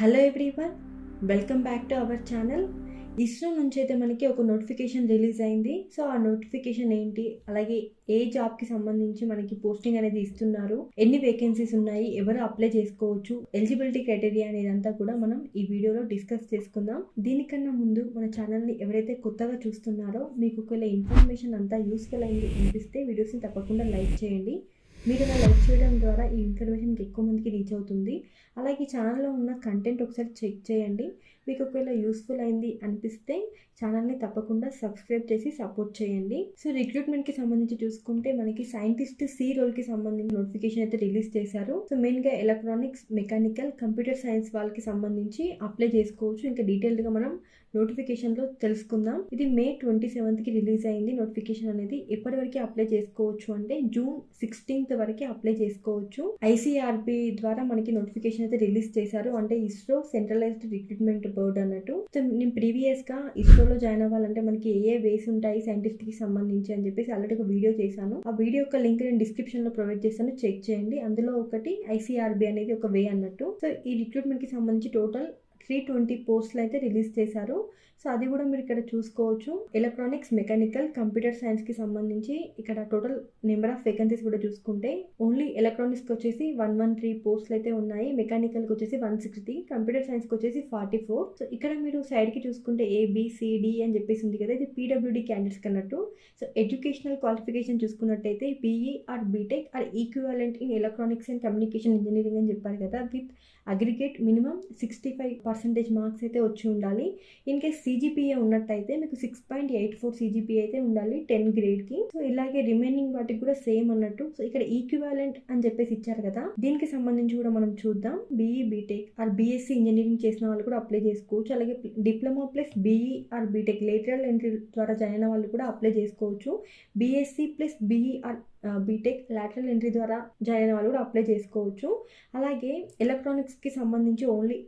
Hello everyone welcome back to our channel ISRO నుంచి అయితే మనకి ఒక నోటిఫికేషన్ రిలీజ్ అయింది. సో ఆ నోటిఫికేషన్ ఏంటి? అలాగే ఏ జాబ్కి సంబంధించి మనకి పోస్టింగ్ అనేది ఇస్తున్నారు? ఎన్ని వేకెన్సీస్ ఉన్నాయి? ఎవరు అప్లై చేసుకోవచ్చు? ఎలిజిబిలిటీ క్రైటీరియా అనేది అంతా కూడా మనం ఈ వీడియోలో డిస్కస్ చేసుకుందాం. దీనికన్నా ముందు మన ఛానల్ని ఎవరైతే కొత్తగా చూస్తున్నారో మీకు ఒకవేళ ఇన్ఫర్మేషన్ అంతా యూస్ఫుల్ అయింది అనిపిస్తే వీడియోస్ని తప్పకుండా లైక్ చేయండి. మీరు అలా లైక్ చేయడం ద్వారా ఈ ఇన్ఫర్మేషన్కి ఎక్కువ మందికి రీచ్ అవుతుంది. అలాగే ఛానల్లో ఉన్న కంటెంట్ ఒకసారి చెక్ చేయండి. మీకు ఒకవేళ యూస్ఫుల్ అయింది అనిపిస్తే ఛానల్ని తప్పకుండా సబ్స్క్రైబ్ చేసి సపోర్ట్ చేయండి. సో రిక్రూట్మెంట్కి సంబంధించి చూసుకుంటే మనకి సైంటిస్ట్ సి రోల్కి సంబంధించి నోటిఫికేషన్ అయితే రిలీజ్ చేశారు. సో మెయిన్గా ఎలక్ట్రానిక్స్ మెకానికల్ కంప్యూటర్ సైన్స్ వాళ్ళకి సంబంధించి అప్లై చేసుకోవచ్చు. ఇంకా డీటెయిల్డ్గా మనం నోటిఫికేషన్లో తెలుసుకుందాం. ఇది మే ట్వంటీ సెవెంత్కి రిలీజ్ అయింది. నోటిఫికేషన్ అనేది ఎప్పటివరకు అప్లై చేసుకోవచ్చు అంటే జూన్ సిక్స్టీన్త్ వరకు అప్లై చేసుకోవచ్చు. ఐసీఆర్బి ద్వారా మనకి నోటిఫికేషన్ అయితే రిలీజ్ చేశారు. అంటే ఇస్రో సెంట్రలైజ్డ్ రిక్రూట్మెంట్ బోర్డ్ అన్నట్టు. సో నేను ప్రీవియస్గా ఇస్రోలో జాయిన్ అవ్వాలంటే మనకి ఏ ఏ వేస్ ఉంటాయి సైంటిస్ట్కి సంబంధించి అని చెప్పేసి ఆల్రెడీ ఒక వీడియో చేశాను. ఆ వీడియో యొక్క లింక్ నేను డిస్క్రిప్షన్లో ప్రొవైడ్ చేస్తాను. చెక్ చేయండి. అందులో ఒకటి ఐసీఆర్బి అనేది ఒక వే అన్నట్టు. సో ఈ రిక్రూట్మెంట్కి సంబంధించి టోటల్ త్రీ ట్వంటీ పోస్టులు అయితే రిలీజ్ చేశారు. సో అది కూడా మీరు ఇక్కడ చూసుకోవచ్చు. ఎలక్ట్రానిక్స్ మెకానికల్ కంప్యూటర్ సైన్స్కి సంబంధించి ఇక్కడ టోటల్ నెంబర్ ఆఫ్ వేకెన్సీస్ కూడా చూసుకుంటే ఓన్లీ ఎలక్ట్రానిక్స్కి వచ్చేసి వన్ వన్ త్రీ పోస్టులు అయితే ఉన్నాయి. మెకానికల్కి వచ్చేసి వన్ సిక్స్టీ కంప్యూటర్ సైన్స్కి వచ్చేసి ఫార్టీ ఫోర్. సో ఇక్కడ మీరు సైడ్కి చూసుకుంటే ఏబిసిడి అని చెప్పేసి ఉంది కదా ఇది పీడబ్ల్యూడి క్యాండిడేట్స్ అన్నట్టు సో ఎడ్యుకేషనల్ క్వాలిఫికేషన్ చూసుకున్నట్టయితే BE or BTech or equivalent in electronics and communication engineering అని చెప్పారు కదా with aggregate minimum sixty five percentage marks అయితే వచ్చి ఉండాలి. ఇన్ కేస్ సీజీపీఏ ఉన్నట్టయితే మీకు six point eight four CGPA అయితే ఉండాలి టెన్ గ్రేడ్కి సో ఇలాగే రిమైనింగ్ వాటికి కూడా సేమ్ అన్నట్టు. సో ఇక్కడ ఈక్వాలెంట్ అని చెప్పేసి ఇచ్చారు కదా. దీనికి సంబంధించి కూడా మనం చూద్దాం. BE BTech or BSc engineering చేసిన వాళ్ళు కూడా అప్లై చేసుకోవచ్చు. అలాగే diploma plus BE or BTech lateral entry ద్వారా జాయిన్ అయిన వాళ్ళు కూడా అప్లై చేసుకోవచ్చు. BSc plus BE or BTech lateral entry ద్వారా జాయిన్ అయిన వాళ్ళు కూడా అప్లై చేసుకోవచ్చు. అలాగే ఎలక్ట్రానిక్స్కి సంబంధించి only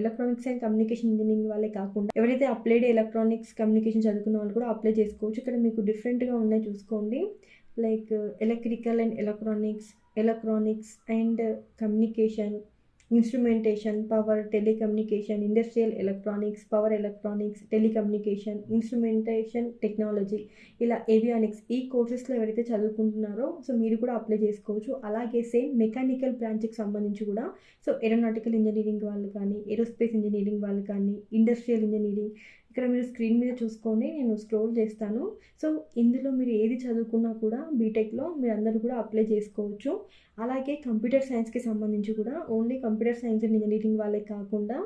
electronics and communication engineering వాళ్ళే కాకుండా ఎవరైతే అప్లైడ్ ఎలక్ట్రానిక్స్ కమ్యూనికేషన్ చదువుకున్న వాళ్ళు కూడా అప్లై చేసుకోవచ్చు. ఇక్కడ మీకు డిఫరెంట్గా ఉన్నాయి చూసుకోండి. Like electrical and electronics electronics and communication instrumentation power telecommunication industrial electronics power electronics telecommunication instrumentation technology ఇలా ఏవియానిక్స్ ఈ కోర్సెస్లో ఎవరైతే చదువుకుంటున్నారో సో మీరు కూడా అప్లై చేసుకోవచ్చు. అలాగే సేమ్ మెకానికల్ బ్రాంచ్కి సంబంధించి కూడా సో ఏరోనాటికల్ ఇంజనీరింగ్ వాళ్ళు కానీ ఏరోస్పేస్ ఇంజనీరింగ్ వాళ్ళు కానీ ఇండస్ట్రియల్ ఇంజనీరింగ్ ఇక్కడ మీరు స్క్రీన్ మీద చూసుకొని నేను స్క్రోల్ చేస్తాను. సో ఇందులో మీరు ఏది చదువుకున్నా కూడా బీటెక్లో మీరు అందరూ కూడా అప్లై చేసుకోవచ్చు. అలాగే కంప్యూటర్ సైన్స్కి సంబంధించి కూడా only computer science and engineering వాళ్ళే కాకుండా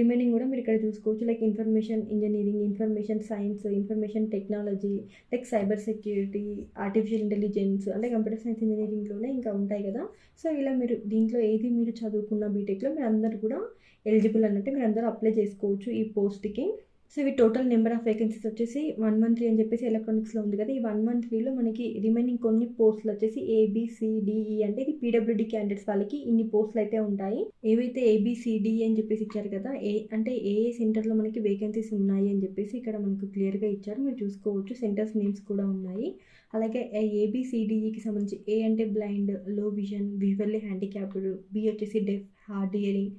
రిమైనింగ్ కూడా మీరు ఇక్కడ చూసుకోవచ్చు. Like information engineering information science information technology like cyber security artificial intelligence అంటే కంప్యూటర్ సైన్స్ ఇంజనీరింగ్లోనే ఇంకా ఉంటాయి కదా. సో ఇలా మీరు దీంట్లో ఏది మీరు చదువుకున్న బీటెక్లో మీరు అందరు కూడా ఎలిజిబుల్ అన్నట్టు మీరు అందరూ అప్లై చేసుకోవచ్చు ఈ పోస్ట్కి సో ఇవి టోటల్ నెంబర్ ఆఫ్ వేకెన్సీస్ వచ్చేసి వన్ వన్ త్రీ అని చెప్పేసి ఎలక్ట్రానిక్స్లో ఉంది కదా. ఈ వన్ వన్ త్రీలో మనకి రిమైనింగ్ కొన్ని పోస్టులు వచ్చేసి ఏబిసిడిఈ e అంటే ఇది పీడబ్ల్యూడి క్యాండిడేట్స్ వాళ్ళకి ఇన్ని పోస్టులు అయితే ఉంటాయి. ఏవైతే ఏబిసిడిఈ e అని చెప్పేసి ఇచ్చారు కదా ఏ అంటే ఏ ఏ సెంటర్లో మనకి వేకెన్సీస్ ఉన్నాయి అని చెప్పేసి ఇక్కడ మనకు క్లియర్గా ఇచ్చారు. మీరు చూసుకోవచ్చు సెంటర్స్ నేమ్స్ కూడా ఉన్నాయి. అలాగే ఏబిసిడిఈకి e సంబంధించి ఏ అంటే బ్లైండ్లో విజన్ విజువల్లీ హ్యాండిక్యాప్డ్ బి వచ్చేసి deaf hard hearing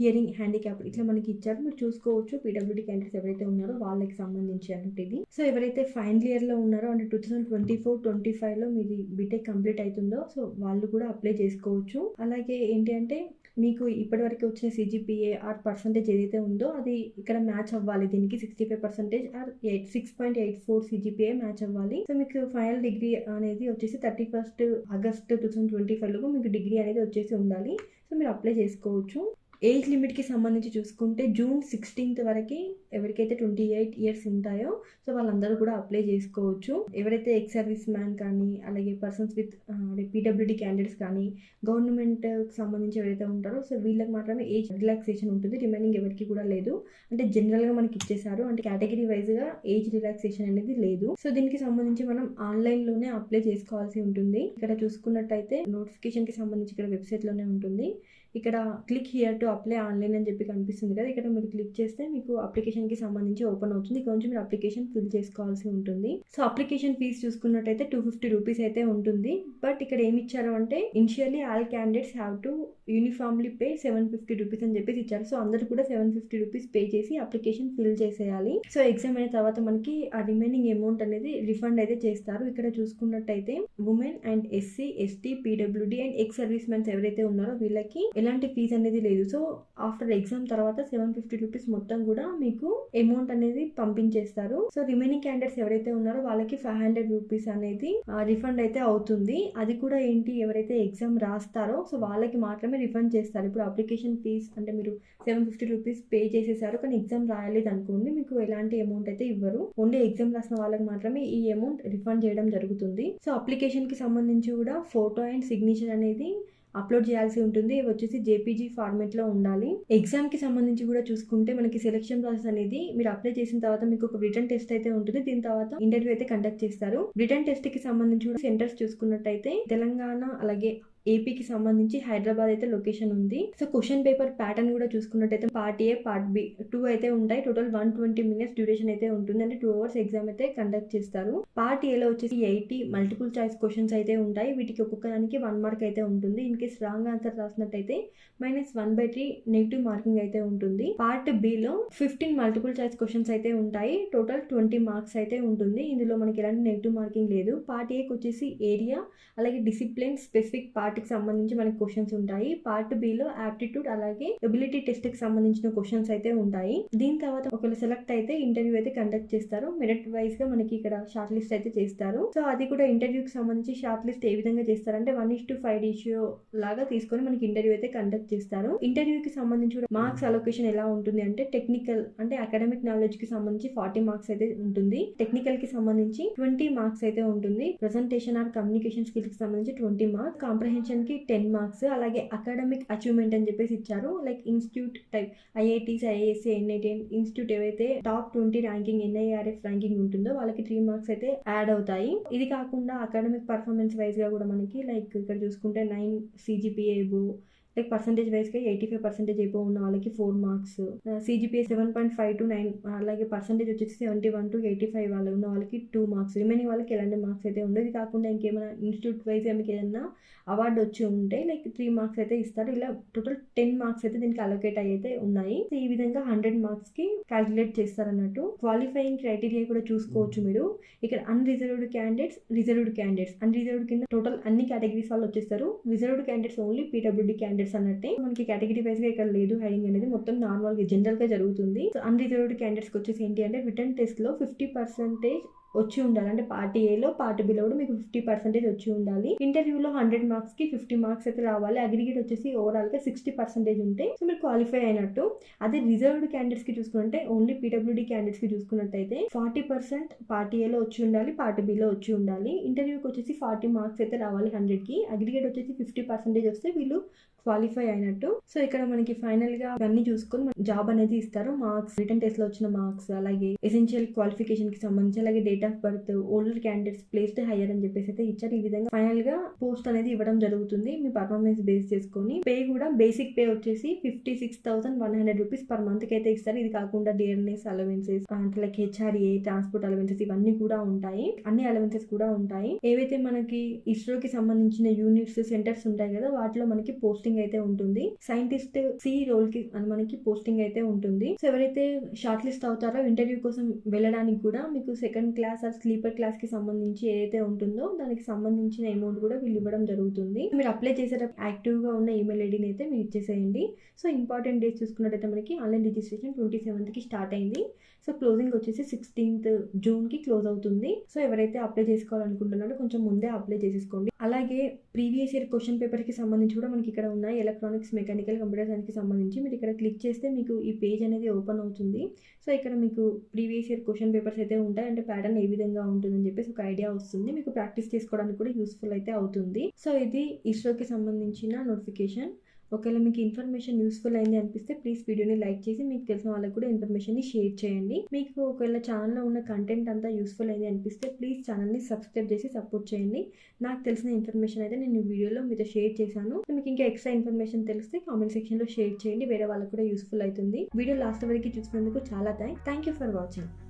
hearing handicap ఇట్లా మనకి ఇచ్చారు. మీరు చూసుకోవచ్చు పీడబ్ల్యూడీ క్యాండిడేట్స్ ఎవరైతే ఉన్నారో వాళ్ళకి సంబంధించి అంటే ఇది. సో ఎవరైతే ఫైనల్ ఇయర్లో ఉన్నారో అంటే two thousand twenty four twenty ఫైవ్లో మీది బీటెక్ కంప్లీట్ అవుతుందో సో వాళ్ళు కూడా అప్లై చేసుకోవచ్చు. అలాగే ఏంటి అంటే మీకు ఇప్పటివరకు వచ్చిన సిజిపిఏ ఆర్ పర్సంటేజ్ ఏదైతే ఉందో అది ఇక్కడ మ్యాచ్ అవ్వాలి. దీనికి sixty five percentage or eight six point eight four CGPA match అవ్వాలి. సో మీకు ఫైనల్ డిగ్రీ అనేది వచ్చేసి thirty first August two thousand twenty ఫైవ్లో మీకు డిగ్రీ అనేది వచ్చేసి ఉండాలి. సో మీరు అప్లై చేసుకోవచ్చు. ఏజ్ లిమిట్కి సంబంధించి చూసుకుంటే జూన్ సిక్స్టీన్త్ వరకు ఎవరికైతే ట్వంటీ ఎయిట్ ఇయర్స్ ఉంటాయో సో వాళ్ళందరూ కూడా అప్లై చేసుకోవచ్చు. ఎవరైతే ఎక్స్ సర్వీస్ మ్యాన్ కానీ అలాగే పర్సన్స్ విత్ పీడబ్ల్యూడీ క్యాండిడేట్స్ కానీ గవర్నమెంట్కి సంబంధించి ఎవరైతే ఉంటారో సో వీళ్ళకి మాత్రమే ఏజ్ రిలాక్సేషన్ ఉంటుంది. రిమైనింగ్ ఎవరికి కూడా లేదు. అంటే జనరల్గా మనకి ఇచ్చేసారు అంటే కేటగిరీ వైజ్గా ఏజ్ రిలాక్సేషన్ అనేది లేదు. సో దీనికి సంబంధించి మనం ఆన్లైన్లోనే అప్లై చేసుకోవాల్సి ఉంటుంది. ఇక్కడ చూసుకున్నట్టయితే నోటిఫికేషన్కి సంబంధించి ఇక్కడ వెబ్సైట్లోనే ఉంటుంది. ఇక్కడ click here to apply online అని చెప్పి కనిపిస్తుంది కదా ఇక్కడ మీరు క్లిక్ చేస్తే మీకు అప్లికేషన్కి సంబంధించి ఓపెన్ అవుతుంది. ఇక్కడ నుంచి మీరు అప్లికేషన్ ఫిల్ చేసుకోవాల్సి ఉంటుంది. సో అప్లికేషన్ ఫీజ్ చూసుకున్నట్టయితే టూ ఫిఫ్టీ రూపీస్ అయితే ఉంటుంది. బట్ ఇక్కడ ఏమి ఇచ్చారు అంటే initially all candidates have to uniformly pay seven fifty rupees అని చెప్పేసి ఇచ్చారు. సో అందరూ కూడా సెవెన్ ఫిఫ్టీ రూపీస్ పే చేసి అప్లికేషన్ ఫిల్ చేసేయాలి. సో ఎగ్జామ్ అయిన తర్వాత మనకి ఆ రిమైనింగ్ అమౌంట్ అనేది రిఫండ్ అయితే చేస్తారు. ఇక్కడ చూసుకున్నట్టయితే women and SC ST PWD and ex service mens ఎవరైతే ఉన్నారో వీళ్ళకి ఎలాంటి ఫీజు అనేది లేదు. సో ఆఫ్టర్ ఎగ్జామ్ తర్వాత సెవెన్ ఫిఫ్టీ రూపీస్ మొత్తం కూడా మీకు అమౌంట్ అనేది పంపించేస్తారు. సో రిమైనింగ్ క్యాండిడేట్స్ ఎవరైతే ఉన్నారో వాళ్ళకి ఫైవ్ హండ్రెడ్ రూపీస్ అనేది రిఫండ్ అయితే అవుతుంది. అది కూడా ఏంటి? ఎవరైతే ఎగ్జామ్ రాస్తారో సో వాళ్ళకి మాత్రమే రిఫండ్ చేస్తారు. ఇప్పుడు అప్లికేషన్ ఫీజ్ అంటే మీరు సెవెన్ ఫిఫ్టీ రూపీస్ పే చేసేసారు కానీ ఎగ్జామ్ రాయలేదు అనుకోండి మీకు ఎలాంటి అమౌంట్ అయితే ఇవ్వరు. ఓన్లీ ఎగ్జామ్ రాసిన వాళ్ళకి మాత్రమే ఈ అమౌంట్ రిఫండ్ చేయడం జరుగుతుంది. సో అప్లికేషన్కి సంబంధించి కూడా ఫోటో అండ్ సిగ్నేచర్ అనేది అప్లోడ్ చేయాల్సి ఉంటుంది. ఇవి వచ్చేసి జేపీజీ ఫార్మేట్లో ఉండాలి. ఎగ్జామ్కి సంబంధించి కూడా చూసుకుంటే మనకి సెలక్షన్ ప్రాసెస్ అనేది మీరు అప్లై చేసిన తర్వాత మీకు ఒక రిటర్న్ టెస్ట్ అయితే ఉంటుంది. దీని తర్వాత ఇంటర్వ్యూ అయితే కండక్ట్ చేస్తారు. రిటర్న్ టెస్ట్కి సంబంధించి కూడా సెంటర్స్ చూసుకున్నట్టయితే తెలంగాణ అలాగే ఏపీకి సంబంధించి హైదరాబాద్ అయితే లొకేషన్ ఉంది. సో క్వశ్చన్ పేపర్ ప్యాటర్న్ కూడా చూసుకున్నట్టయితే part A part B two అయితే ఉంటాయి. Total one twenty minutes duration అయితే ఉంటుంది. అంటే టూ అవర్స్ ఎగ్జామ్ అయితే కండక్ట్ చేస్తారు. పార్ట్ ఏలో వచ్చేసి ఎయిటీ మల్టిపుల్ చాయిస్ క్వశ్చన్స్ అయితే ఉంటాయి. వీటికి ఒక్కొక్క దానికి వన్ మార్క్ అయితే ఉంటుంది. In case wrong answer రాసినట్టయితే minus one by three negative marking అయితే ఉంటుంది. పార్ట్ బిలో ఫిఫ్టీన్ మల్టిపుల్ చాయిస్ క్వశ్చన్స్ అయితే ఉంటాయి. టోటల్ ట్వంటీ మార్క్స్ అయితే ఉంటుంది. ఇందులో మనకి ఎలాంటి నెగిటివ్ మార్కింగ్ లేదు. పార్ట్ ఏకి వచ్చేసి ఏరియా అలాగే డిసిప్లిన్ స్పెసిఫిక్ పార్ట్ కి సంబంధించి మనకి క్వశ్చన్స్ ఉంటాయి. పార్ట్ బిలో ఆప్టిట్యూడ్ అలాగే ఎబిలిటీ టెస్ట్కి సంబంధించిన క్వశ్చన్స్ అయితే ఉంటాయి. దీని తర్వాత ఒకవేళ సెలెక్ట్ అయితే ఇంటర్వ్యూ అయితే కండక్ట్ చేస్తారు. మెరిట్ వైజ్గా మనకి ఇక్కడ షార్ట్ లిస్ట్ అయితే చేస్తారు. సో అది కూడా ఇంటర్వ్యూకి సంబంధించి షార్ట్ లిస్ట్ ఏ విధంగా చేస్తారంటే one is to five ratio లాగా తీసుకొని మనకి ఇంటర్వ్యూ అయితే కండక్ట్ చేస్తారు. ఇంటర్వ్యూకి సంబంధించి కూడా మార్క్స్ అలొకేషన్ ఎలా ఉంటుంది అంటే టెక్నికల్ అంటే అకాడమిక్ నాలెడ్జ్కి సంబంధించి ఫార్టీ మార్క్స్ అయితే ఉంటుంది. టెక్నికల్కి సంబంధించి ట్వంటీ మార్క్స్ అయితే ఉంటుంది. ప్రెసెంటేషన్ ఆర్ కమ్యూనికేషన్ స్కిల్స్కి సంబంధించి ట్వంటీ మార్క్స్. కాంప్రహెన్షన్ కి టెన్ మార్క్స్ అలాగే అకాడమిక్ అచీవ్మెంట్ అని చెప్పేసి ఇచ్చారు. Like institute type IITs IAS NIT institute ఏవైతే top twenty ranking NIRF ranking ఉంటుందో వాళ్ళకి త్రీ మార్క్స్ అయితే యాడ్ అవుతాయి. ఇది కాకుండా అకాడమిక్ పర్ఫార్మెన్స్ వైజ్గా కూడా మనకి లైక్ ఇక్కడ చూసుకుంటే నైన్ సిజిపిఏ లైక్ పర్సంటేజ్ వైజ్గా ఎయిటీ ఫైవ్ పర్సెంటేజ్ అయిపో ఉన్న వాళ్ళకి four marks CGPA seven point five to nine అలాగే పర్సంటేజ్ వచ్చేసి seventy one to eighty five వాళ్ళు ఉన్న వాళ్ళకి టూ మార్క్స్ రిమైనింగ్ వాళ్ళకి ఎలాంటి మార్క్స్ అయితే ఉండదు ఇది కాకుండా ఇంకేమైనా ఇన్స్టిట్యూట్ వైజ్ మీకు ఏదైనా అవార్డు వచ్చి ఉంటే లైక్ త్రీ మార్క్స్ అయితే ఇస్తారు. ఇలా టోటల్ టెన్ మార్క్స్ అయితే దీనికి అలొకేట్ అయితే ఉన్నాయి. సో ఈ విధంగా హండ్రెడ్ మార్క్స్కి క్యాలిక్యులేట్ చేస్తారు అన్నట్టు క్వాలిఫైయింగ్ క్రైటీరియా కూడా చూసుకోవచ్చు మీరు. ఇక్కడ unreserved candidates reserved candidates unreserved కింద టోటల్ అన్ని కేటగిరీస్ వాళ్ళు వచ్చేస్తారు. Reserved candidates only PWD candidates అన్నట్టే. మనకి కేటగిరీ వైజ్గా ఇక్కడ లేదు హైడింగ్ అనేది. మొత్తం నార్మల్గా జనరల్గా జరుగుతుంది. సో అన్రిజర్వ్డ్ క్యాండిడేట్స్ వచ్చేసి ఏంటి అంటే రిటర్న్ టెస్ట్లో ఫిఫ్టీ పర్సెంటేజ్ వచ్చి ఉండాలి. అంటే పార్టీ ఏలో పార్టీ బిలో కూడా మీకు ఫిఫ్టీ పర్సెంటేజ్ వచ్చి ఉండాలి. ఇంటర్వ్యూలో హండ్రెడ్ మార్క్స్కి ఫిఫ్టీ మార్క్స్ అయితే రావాలి. అగ్రిగేట్ వచ్చేసి ఓవరాల్గా సిక్స్టీ పర్సెంటేజ్ ఉంటే సో మీరు క్వాలిఫై అయినట్టు. అదే రిజర్వ్డ్ క్యాండిడేట్స్కి చూసుకుంటే ఓన్లీ పీడబ్ల్యూడీ క్యాండిడేట్స్కి చూసుకున్నట్టయితే ఫార్టీ పర్సెంట్ పార్టీ ఏలో వచ్చి ఉండాలి పార్టీ బిలో వచ్చి ఉండాలి. ఇంటర్వ్యూకి వచ్చేసి ఫార్టీ మార్క్స్ అయితే రావాలి హండ్రెడ్కి. అగ్రిగేట్ వచ్చేసి ఫిఫ్టీ పర్సెంటేజ్ వస్తే వీళ్ళు క్వాలిఫై అయినట్టు. సో ఇక్కడ మనకి ఫైనల్గా అన్ని చూసుకొని జాబ్ అనేది ఇస్తారు. మార్క్స్ రిటర్న్ టెస్ట్లో వచ్చిన మార్క్స్ అలాగే ఎసెన్షియల్ క్వాలిఫికేషన్కి సంబంధించి అలాగే date of birth older candidates placed higher అని చెప్పేసి అయితే ఇచ్చారు. ఈ విధంగా ఫైనల్గా పోస్ట్ అనేది ఇవ్వడం జరుగుతుంది. మీ పర్ఫార్మెన్స్ బేస్ చేసుకొని పే కూడా బేసిక్ పే వచ్చేసి fifty six thousand one hundred rupees per మంత్కి అయితే ఇస్తారు. ఇది కాకుండా డిఎన్ఎస్ అలవెన్సెస్ అంటే లైక్ హెచ్ఆర్ఏ ట్రాన్స్పోర్ట్ అలవెన్సెస్ ఇవన్నీ కూడా ఉంటాయి. అన్ని అలవెన్సెస్ కూడా ఉంటాయి. ఏవైతే మనకి ఇస్రోకి సంబంధించిన యూనిట్స్ సెంటర్స్ ఉంటాయి కదా వాటిలో మనకి పోస్టింగ్ అయితే ఉంటుంది. సైంటిస్ట్ సి రోల్కి మనకి పోస్టింగ్ అయితే ఉంటుంది. సో ఎవరైతే షార్ట్ లిస్ట్ అవుతారో ఇంటర్వ్యూ కోసం వెళ్ళడానికి కూడా మీకు సెకండ్ క్లాస్ ఆర్ స్లీపర్ క్లాస్కి సంబంధించి ఏదైతే ఉంటుందో దానికి సంబంధించిన అమౌంట్ కూడా వీళ్ళు ఇవ్వడం జరుగుతుంది. మీరు అప్లై చేసేటప్పుడు యాక్టివ్గా ఉన్న ఈమెయిల్ ఐడిని అయితే మీరు ఇచ్చేసేయండి. సో ఇంపార్టెంట్ డేస్ చూసుకున్నట్టయితే మనకి ఆన్లైన్ రిజిస్ట్రేషన్ ట్వంటీ సెవెంత్కి స్టార్ట్ అయింది. సో క్లోజింగ్ వచ్చేసి సిక్స్టీన్త్ జూన్కి క్లోజ్ అవుతుంది. సో ఎవరైతే అప్లై చేసుకోవాలనుకుంటున్నారో కొంచెం ముందే అప్లై చేసేసుకోండి. అలాగే ప్రీవియస్ ఇయర్ క్వశ్చన్ పేపర్కి సంబంధించి కూడా మనకి ఇక్కడ ఉన్నాయి. ఎలక్ట్రానిక్స్ మెకానికల్ కంప్యూటర్ సైన్స్కి సంబంధించి మీరు ఇక్కడ క్లిక్ చేస్తే మీకు ఈ పేజ్ అనేది ఓపెన్ అవుతుంది. సో ఇక్కడ మీకు ప్రీవియస్ ఇయర్ క్వశ్చన్ పేపర్స్ అయితే ఉంటాయి. అంటే ప్యాటర్న్ ఏ విధంగా ఉంటుందని చెప్పేసి ఒక ఐడియా వస్తుంది. మీకు ప్రాక్టీస్ చేసుకోవడానికి కూడా యూస్ఫుల్ అయితే అవుతుంది. సో ఇది ఇస్రోకి సంబంధించిన నోటిఫికేషన్. ఒకవేళ మీకు ఇన్ఫర్మేషన్ యూస్ఫుల్ అయింది అనిపిస్తే ప్లీజ్ వీడియోని లైక్ చేసి మీకు తెలిసిన వాళ్ళకి కూడా ఇన్ఫర్మేషన్ని షేర్ చేయండి. మీకు ఒకవేళ ఛానల్లో ఉన్న కంటెంట్ అంతా యూస్ఫుల్ అయింది అనిపిస్తే ప్లీజ్ ఛానల్ని సబ్స్క్రైబ్ చేసి సపోర్ట్ చేయండి. నాకు తెలిసిన ఇన్ఫర్మేషన్ అయితే నేను వీడియోలో మీతో షేర్ చేశాను. మీకు ఇంకా ఎక్స్ట్రా ఇన్ఫర్మేషన్ తెలిస్తే కామెంట్ సెక్షన్లో షేర్ చేయండి. వేరే వాళ్ళకి కూడా యూస్ఫుల్ అవుతుంది. వీడియో లాస్ట్ వరకు చూసినందుకు చాలా thank thank you for watching